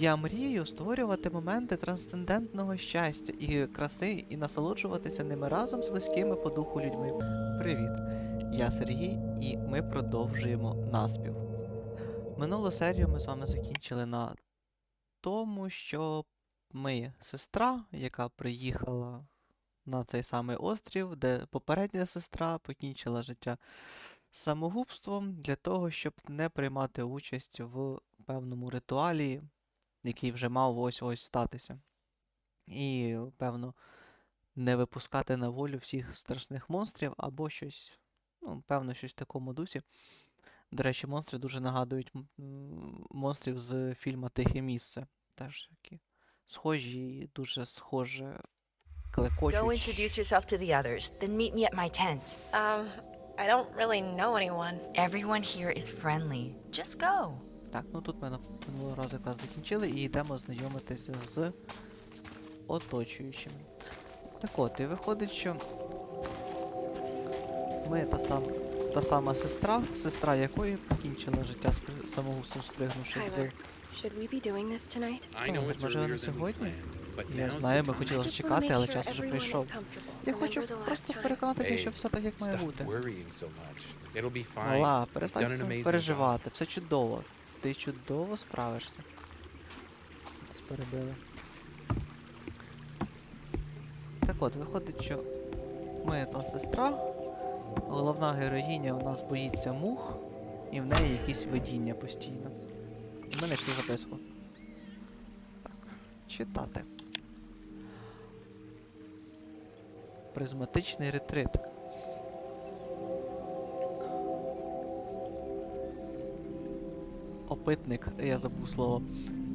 Я мрію створювати моменти трансцендентного щастя і краси і насолоджуватися ними разом з близькими по духу людьми. Привіт! Я Сергій, і ми продовжуємо наспів. Минулу серію ми з вами закінчили на тому, що ми сестра, яка приїхала на цей самий острів, де попередня сестра покінчила життя самогубством для того, щоб не приймати участь в певному ритуалі, який вже мав ось-ось статися. І, певно, не випускати на волю всіх страшних монстрів або щось, ну, певно, щось в такому дусі. До речі, монстри дуже нагадують монстрів з фільму Тихе місце. Теж такі схожі і дуже схоже Go introduce yourself to the others, then meet me at my tent. Um, I don't really know anyone. Everyone here is friendly. Just go. Так, ну тут ми на минулого разу якраз закінчили і йдемо знайомитися з оточуючими. Так от, і виходить, що ми та, сам, та сама сестра, сестра якої покінчила життя спри- самогубством спригнувши з. Так, it's на сьогодні? Я знаю, ми хотіли make але час уже прийшов. Я хочу просто переконатися, що все так, як має бути. an перестань переживати, все чудово. Ти чудово справишся. Нас перебили. Так от, виходить, що ми та сестра, головна героїня у нас боїться мух, і в неї якісь видіння постійно. У мене всю записку. Так, читати. Призматичний ретрит. Опитник, я забув слово,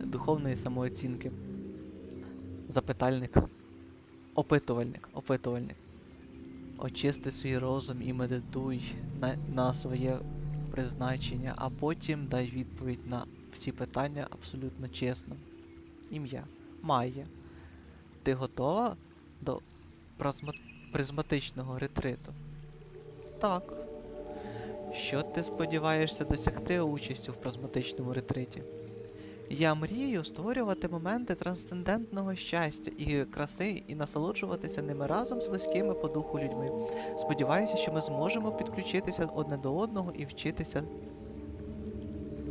духовної самооцінки. Запитальник. Опитувальник. Опитувальник. Очисти свій розум і медитуй на, на своє призначення, а потім дай відповідь на всі питання абсолютно чесно. Ім'я. Майя. Ти готова до призматичного ретриту? Так. Що ти сподіваєшся досягти участю в призматичному ретриті? Я мрію створювати моменти трансцендентного щастя і краси і насолоджуватися ними разом з близькими по духу людьми. Сподіваюся, що ми зможемо підключитися одне до одного і вчитися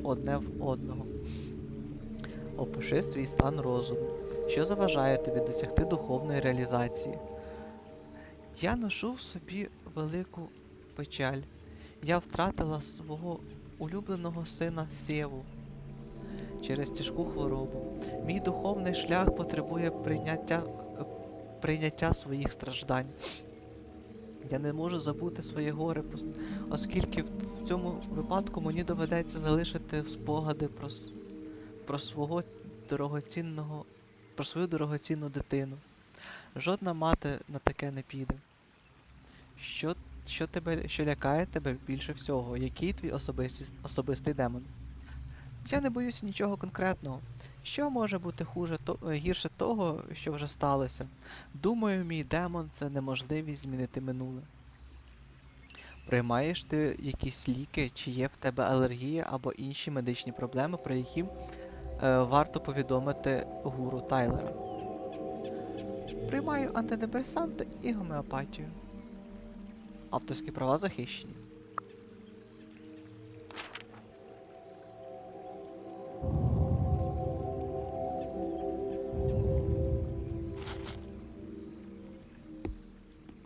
одне в одного. Опиши свій стан розуму, що заважає тобі досягти духовної реалізації. Я ношу в собі велику печаль. Я втратила свого улюбленого сина Сєву через тяжку хворобу. Мій духовний шлях потребує прийняття, прийняття своїх страждань. Я не можу забути своє горе, оскільки в цьому випадку мені доведеться залишити спогади про, про свого дорогоцінного, про свою дорогоцінну дитину. Жодна мати на таке не піде. Що, що тебе, що лякає тебе більше всього? Який твій особистий, особистий демон? Я не боюся нічого конкретного. Що може бути хуже то, гірше того, що вже сталося? Думаю, мій демон це неможливість змінити минуле. Приймаєш ти якісь ліки, чи є в тебе алергія або інші медичні проблеми, про які е, варто повідомити гуру Тайлера. Приймаю антидепресанти і гомеопатію. Авторські права захищені.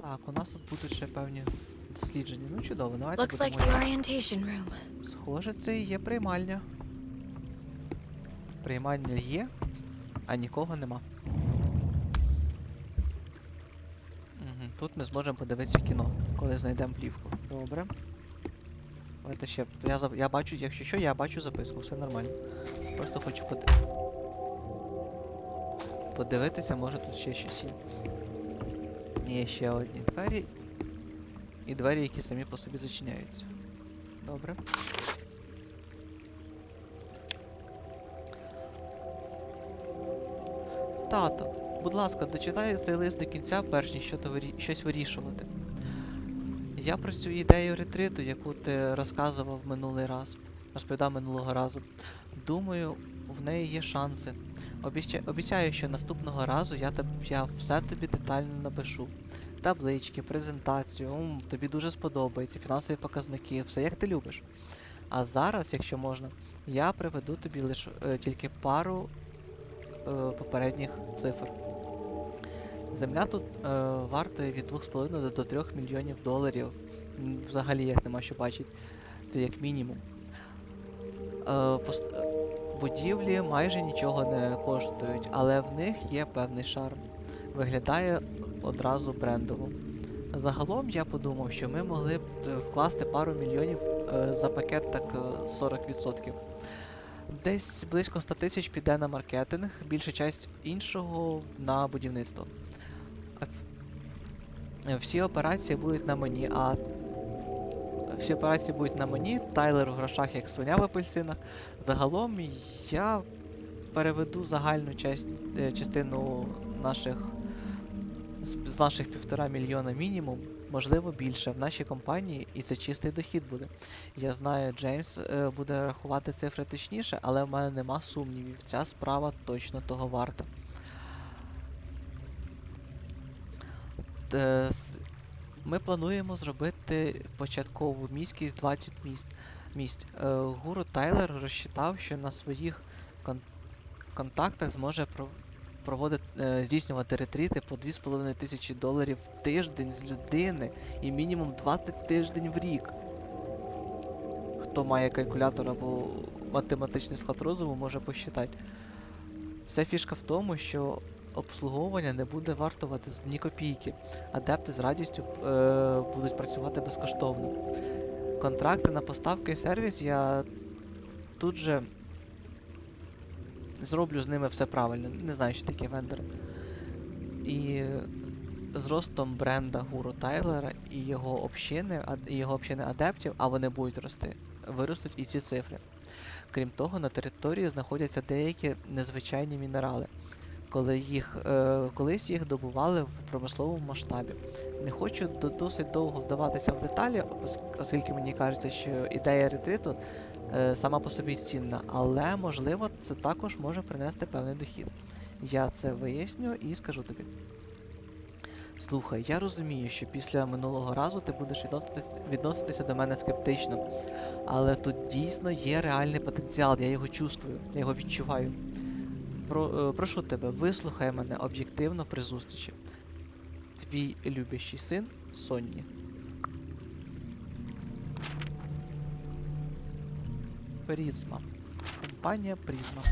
Так, у нас тут будуть ще певні дослідження. Ну чудово, давайте Looks like the orientation room. Схоже, це і є приймальня. Приймальня є, а нікого нема. Тут ми зможемо подивитися кіно, коли знайдемо плівку. Добре. Давайте ще. Я, я бачу, якщо що, я бачу записку, все нормально. Просто хочу поди... подивитися, може тут ще щось є. Є ще одні двері. І двері, які самі по собі зачиняються. Добре. Тато, будь ласка, дочитай цей лист до кінця, перш ніж щось вирішувати. Я про цю ідею ретриту, яку ти розказував минулий раз, розповідав минулого разу. Думаю, в неї є шанси. Обіця... Обіцяю, що наступного разу я, я все тобі детально напишу. Таблички, презентацію, м, тобі дуже сподобається, фінансові показники, все як ти любиш. А зараз, якщо можна, я приведу тобі лише тільки пару е, попередніх цифр. Земля тут е, вартує від 2,5 до 3 мільйонів доларів. Взагалі як нема що бачить. Це як мінімум. Е, пост- Будівлі майже нічого не коштують, але в них є певний шарм. Виглядає одразу брендово. Загалом я подумав, що ми могли б е, вкласти пару мільйонів е, за пакет так е, 40%. Десь близько 100 тисяч піде на маркетинг, більша часть іншого на будівництво. Всі операції будуть на мені, а всі операції будуть на мені, Тайлер у грошах як свиня в апельсинах. Загалом я переведу загальну часть, е, частину наших з, з наших півтора мільйона мінімум, можливо більше в нашій компанії, і це чистий дохід буде. Я знаю, Джеймс е, буде рахувати цифри точніше, але в мене нема сумнівів. Ця справа точно того варта. Ми плануємо зробити початкову міськість 20 міст. місць. Е, Гуру Тайлер розчитав, що на своїх кон- контактах зможе про- проводити, е, здійснювати ретріти по 2,5 тисячі доларів в тиждень з людини і мінімум 20 тиждень в рік. Хто має калькулятор або математичний склад розуму, може посчитати. Вся фішка в тому, що обслуговування не буде вартувати ні копійки. Адепти з радістю е, будуть працювати безкоштовно. Контракти на поставки і сервіс я тут же зроблю з ними все правильно. Не знаю, що таке вендори. І з ростом бренда Гуру Тайлера і його общини, і його общини адептів, а вони будуть рости, виростуть і ці цифри. Крім того, на території знаходяться деякі незвичайні мінерали. Коли їх, е, колись їх добували в промисловому масштабі. Не хочу до- досить довго вдаватися в деталі, оскільки мені кажеться, що ідея ретриту е, сама по собі цінна, але можливо це також може принести певний дохід. Я це виясню і скажу тобі. Слухай, я розумію, що після минулого разу ти будеш відноситися до мене скептично, але тут дійсно є реальний потенціал, я його чувствую, я його відчуваю. Про, е, прошу тебе, вислухай мене об'єктивно при зустрічі. Твій любящий син Сонні. Призма. Компанія Призма.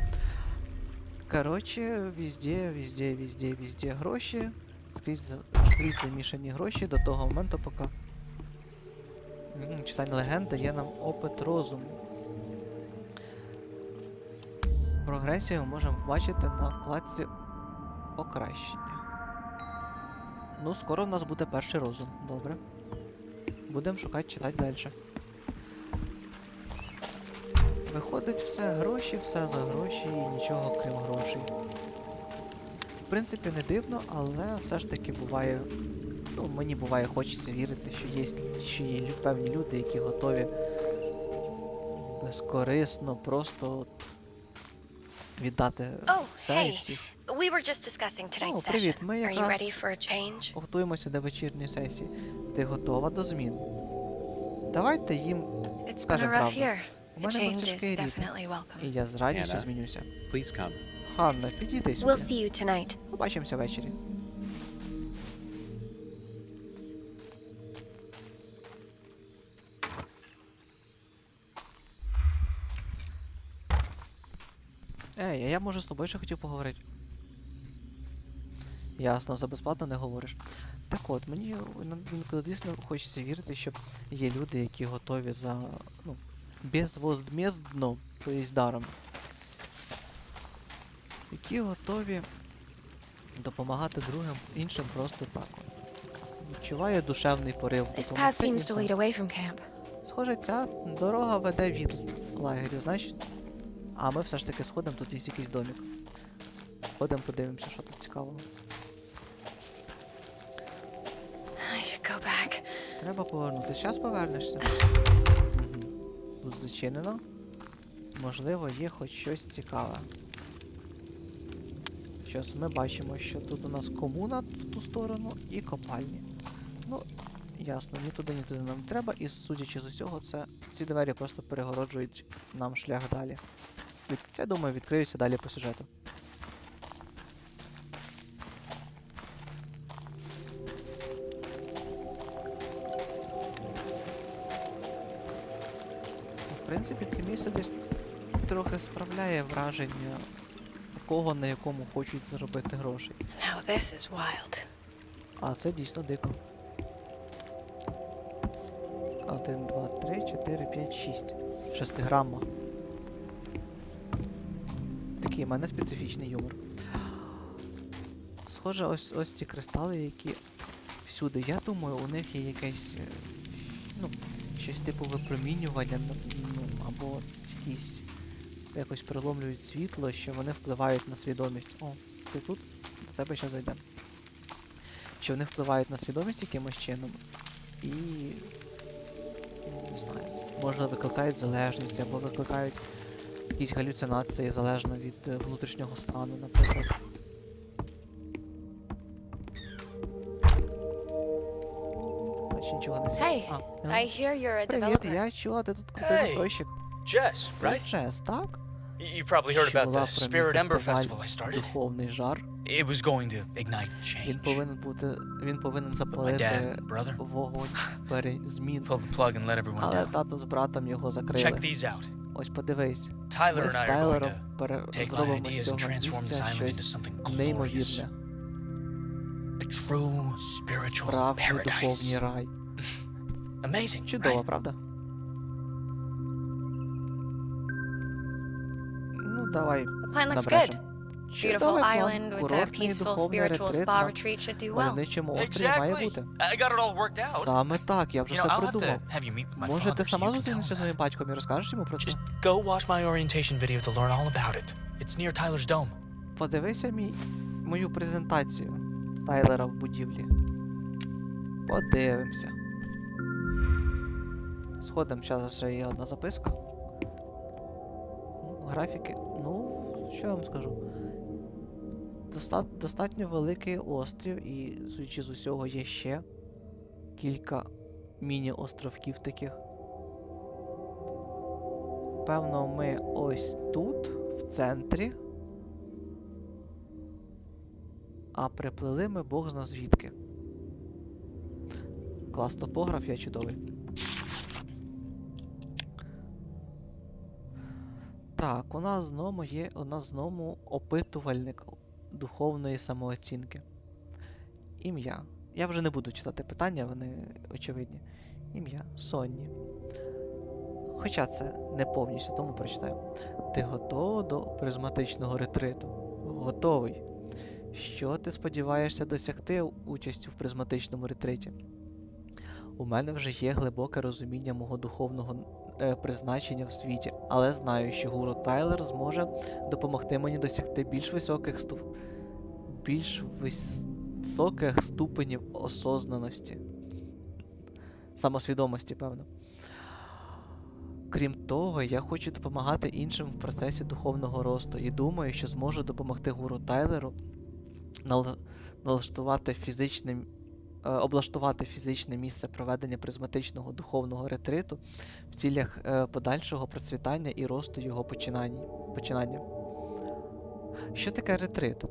Коротше, везде, везде, везде, везде гроші. Скрізь, скрізь замішані гроші до того моменту, поки. Читання легенд дає нам опит розуму. Прогресію ми можемо побачити на вкладці покращення. Ну, скоро в нас буде перший розум. Добре. Будемо шукати, читати далі. Виходить все гроші, все за гроші і нічого крім грошей. В принципі, не дивно, але все ж таки буває. Ну, мені буває хочеться вірити, що є, що є певні люди, які готові безкорисно просто віддати Oh, все і всіх. We were just discussing tonight's Oh, привіт. session. Ми Are you якраз ready for a change? Готуємося до вечірньої сесії. Ти готова до змін? Давайте їм. It's been Скажем a rough правду. year. У A мене був change is тяжкий рік, definitely і я з радістю Anna. змінюся. Please come. Ханна, підійди We'll see you tonight. Побачимося ввечері. Ей, а я може з тобою ще хотів поговорити. Ясно, за безплатно не говориш. Так от, мені ін- інколи дійсно хочеться вірити, що є люди, які готові за. ну, безвозмездно, тобто даром. Які готові допомагати другим іншим просто так. Відчуваю душевний порив. Схоже, ця дорога веде від лагерю, значить. А ми все ж таки сходимо, тут є якийсь домик. Сходимо, подивимося, що тут цікавого. Треба повернутися. Зараз повернешся. Тут зачинено. можливо, є хоч щось цікаве. Щось ми бачимо, що тут у нас комуна в ту сторону і копальні. Ну, ясно, ні туди, ні туди нам треба, і судячи з усього, це ці двері просто перегороджують нам шлях далі. Від, я думаю, відкриються далі по сюжету. В принципі, це місце десь трохи справляє враження такого, на якому хочуть заробити грошей. Now this is wild. А це дійсно дико. Один, два, три, чотири, п'ять, шість. Шестиграмма. Такий в мене специфічний юмор. Схоже, ось ось ці кристали, які всюди. Я думаю, у них є якесь. е, Ну, щось типу випромінювання, ну, ну, або якісь якось переломлюють світло, що вони впливають на свідомість. О, ти тут? До тебе ще зайдемо що вони впливають на свідомість якимось чином і не знаю, може викликають залежність або викликають якісь галюцинації залежно від е, внутрішнього стану, наприклад. Нічого не. Hey, А, I е, hear you're a Привіт, я чула, ти тут крутий Hey. застройщик. Jess, right? Чес, так? You probably heard about the Spirit Ember festival I started. Духовний жар. It was going to ignite Він повинен бути. Він повинен запалити вогонь пере... змін. pulled the plug and let everyone Але тато з братом його закрили. Check these out. Ось подивись. Tyler Ми and з I are going Тайлером to пере... take my зробимо ideas з and цього transform this місця island into щось something glorious. неймовірне. A true spiritual Справжній духовний paradise. рай. Amazing, Чудово, right? правда? Ну, давай. The plan looks good. набрешемо. Beautiful island with a peaceful spiritual spa retreat should do well. мальовничому острові має Exactly. бути. I got it all worked out. Саме так, я вже You все I'll have придумав. have you meet my Може, ти so сама you can tell зустрінешся з моїм that. батьком і розкажеш йому про це? Just go watch my orientation video to learn all about it. It's near Tyler's Dome. Подивися мій, мою презентацію Тайлера в будівлі. Подивимося. Сходимо, зараз ще є одна записка. Ну, Графіки. Ну, що я вам скажу? Доста... Достатньо великий острів, і, судячи з усього, є ще кілька міні-островків таких. Певно, ми ось тут, в центрі. А приплили ми Бог зна звідки. Клас топограф, я чудовий. Так, у нас знову є у нас знову опитувальник духовної самооцінки. Ім'я. Я вже не буду читати питання, вони очевидні. Ім'я Сонні. Хоча це не повністю, тому прочитаю. Ти готова до призматичного ретриту? Готовий. Що ти сподіваєшся досягти участю в призматичному ретриті? У мене вже є глибоке розуміння мого духовного призначення в світі, але знаю, що гуру Тайлер зможе допомогти мені досягти більш високих ступ... більш високих ступенів осознаності. Самосвідомості, певно. Крім того, я хочу допомагати іншим в процесі духовного росту і думаю, що зможу допомогти гуру Тайлеру нал- налаштувати фізичне, е, облаштувати фізичне місце проведення призматичного духовного ретриту в цілях е, подальшого процвітання і росту його починання. Що таке ретрит?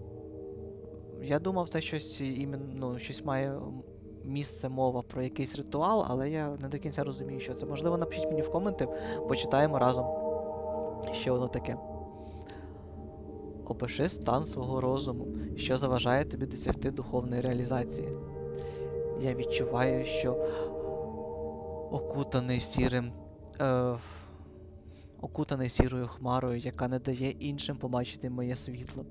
Я думав, це щось іменно, ну, щось має місце мова про якийсь ритуал, але я не до кінця розумію, що це. Можливо, напишіть мені в коменти, почитаємо разом, що воно таке. Опиши стан свого розуму, що заважає тобі досягти духовної реалізації. Я відчуваю, що окутаний сірим. Е, окутаний сірою хмарою, яка не дає іншим побачити моє світло.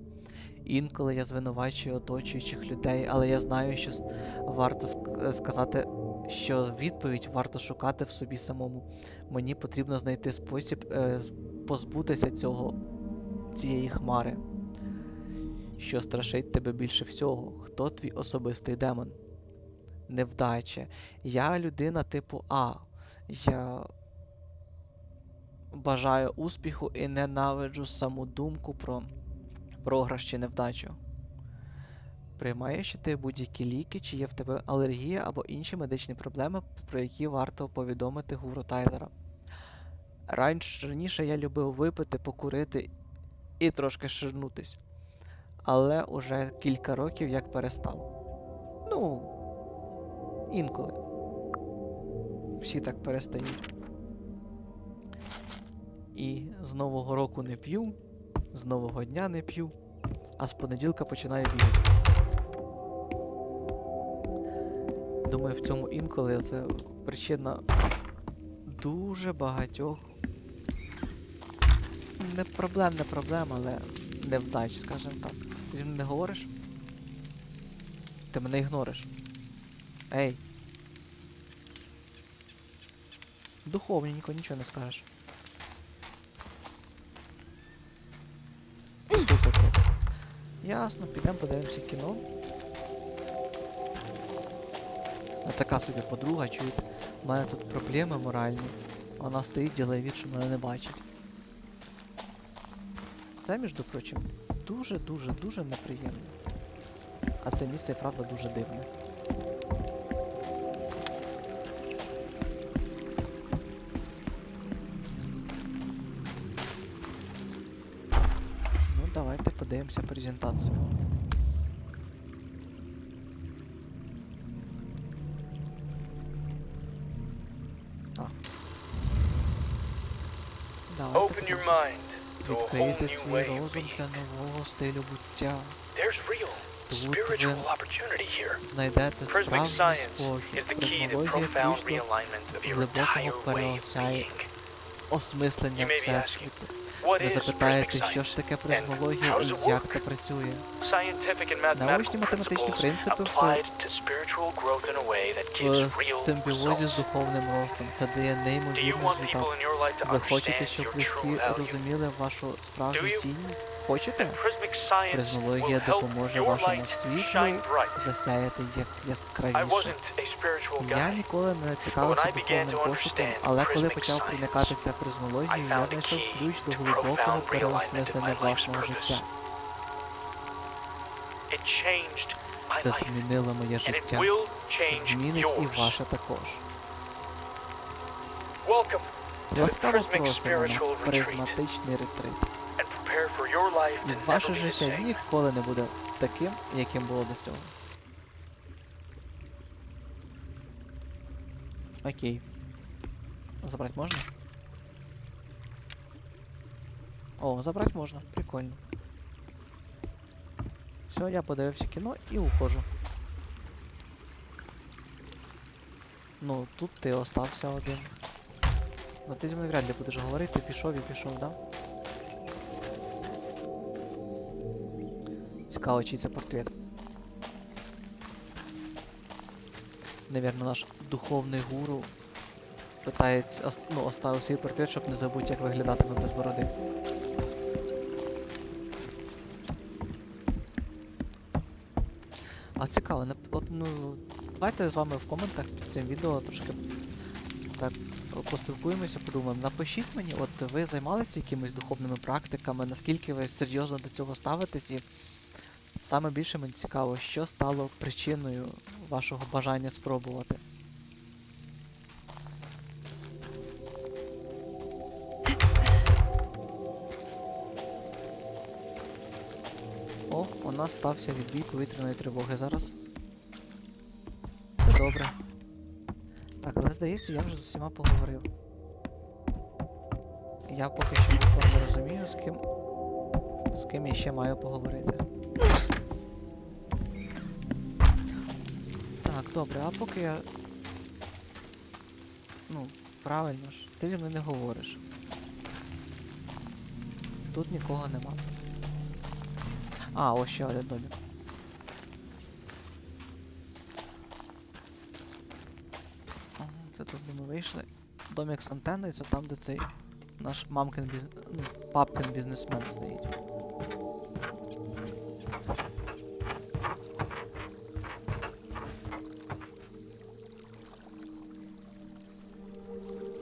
Інколи я звинувачую оточуючих людей, але я знаю, що варто сказати, що відповідь варто шукати в собі самому. Мені потрібно знайти спосіб е, позбутися цього цієї хмари. Що страшить тебе більше всього? Хто твій особистий демон? Невдача. Я людина типу А. Я бажаю успіху і ненавиджу саму думку про програш чи невдачу. Приймаєш ти будь-які ліки, чи є в тебе алергія або інші медичні проблеми, про які варто повідомити гуру Тайлера. Раніше я любив випити, покурити і трошки ширнутись. Але уже кілька років як перестав. Ну, інколи. Всі так перестають. І з Нового року не п'ю, з Нового дня не п'ю, а з понеділка починаю бігати. Думаю, в цьому інколи це причина дуже багатьох. Не проблем, не проблем, але невдач, скажімо так. Ти зі мною не говориш? Ти мене ігнориш. Ей. Духовненько, нічого не скажеш. Ясно, підемо подивимося кіно. А така собі подруга, чуєте, у мене тут проблеми моральні. Вона стоїть, ділає від, що мене не бачить. Це, між прочим, дуже-дуже дуже неприємно. А це місце, правда, дуже дивне. Подивимося презентацію. Open your mind to a whole new way of being. There's real spiritual opportunity here. справжній science is the key to profound realignment of your entire way of being. You may be asking, Ви запитаєте, що ж таке призмологія і як це працює. Научні математичні принципи в симбіозі з духовним ростом. Це дає неймовірний результат. Ви хочете, щоб близькі розуміли вашу справжню цінність? Хочете? Призмологія допоможе вашому світлу засяяти як яскравіше. Я ніколи не цікавився духовним пошуком, але коли почав проникатися призмологією, я знайшов ключ до глибокого переосмислення власного життя. Це змінило моє життя. Змінить і ваше також. Ласкаво просимо на призматичний ретрит. Ваше життя ніколи не буде таким, яким було до цього. Окей. Забрати можна? О, забрати можна. Прикольно. Все, я подивився кіно і ухожу. Ну, тут ти остався один. Ну ти зі мною вряд ли будеш говорити, пішов і пішов, да? Цікаво, чий це портрет. Навірно, наш духовний гуру питається, ну, оставив свій портрет, щоб не забути, як виглядатиме без бороди. А цікаво, от, ну, давайте з вами в коментах під цим відео трошки так поспілкуємося, подумаємо. Напишіть мені, от ви займалися якимись духовними практиками, наскільки ви серйозно до цього ставитесь, і саме більше мені цікаво, що стало причиною вашого бажання спробувати. О, у нас стався відбій повітряної тривоги зараз. Це добре. Так, але здається, я вже з усіма поговорив. Я поки що не розумію, з ким. З ким я ще маю поговорити. Добре, а поки я. Ну, правильно ж, ти зі мною не говориш. Тут нікого нема. А, ось ще один домик. Це тут де ми вийшли. Домик з антенною, це там, де цей наш мамкин біз... ну, папкин бізнесмен стоїть.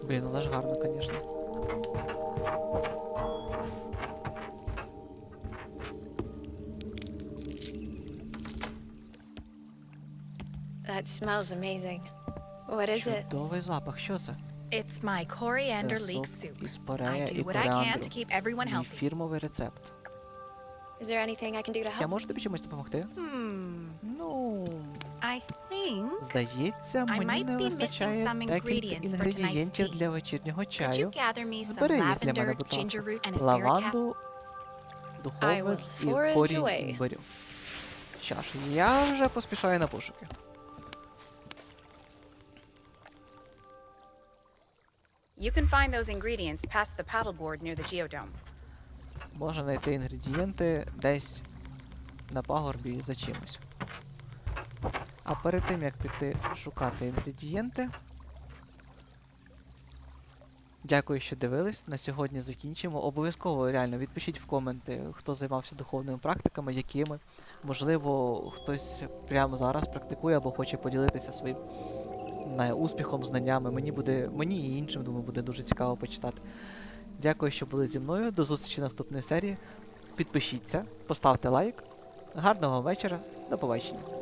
Гарна. That smells amazing. What is it? Запах. It's my coriander leek soup. I do what I can to keep everyone healthy. Рецепт. Is there anything I can do to help? Я можу тобі чимось допомогти? Hmm. Здається, мені не вистачає декілька інгредієнтів для вечірнього чаю. Збери їх для мене, будь ласка. Лаванду, духовик і корінь імбирю. Що ж, я вже поспішаю на пошуки. You can find those ingredients past the paddleboard near the geodome. Можна знайти інгредієнти десь на пагорбі за чимось. А перед тим як піти шукати інгредієнти. Дякую, що дивились. На сьогодні закінчимо. Обов'язково реально відпишіть в коменти, хто займався духовними практиками, якими. Можливо, хтось прямо зараз практикує або хоче поділитися своїм успіхом, знаннями. Мені буде, мені і іншим, думаю, буде дуже цікаво почитати. Дякую, що були зі мною. До зустрічі наступної серії. Підпишіться, поставте лайк. Гарного вечора, до побачення.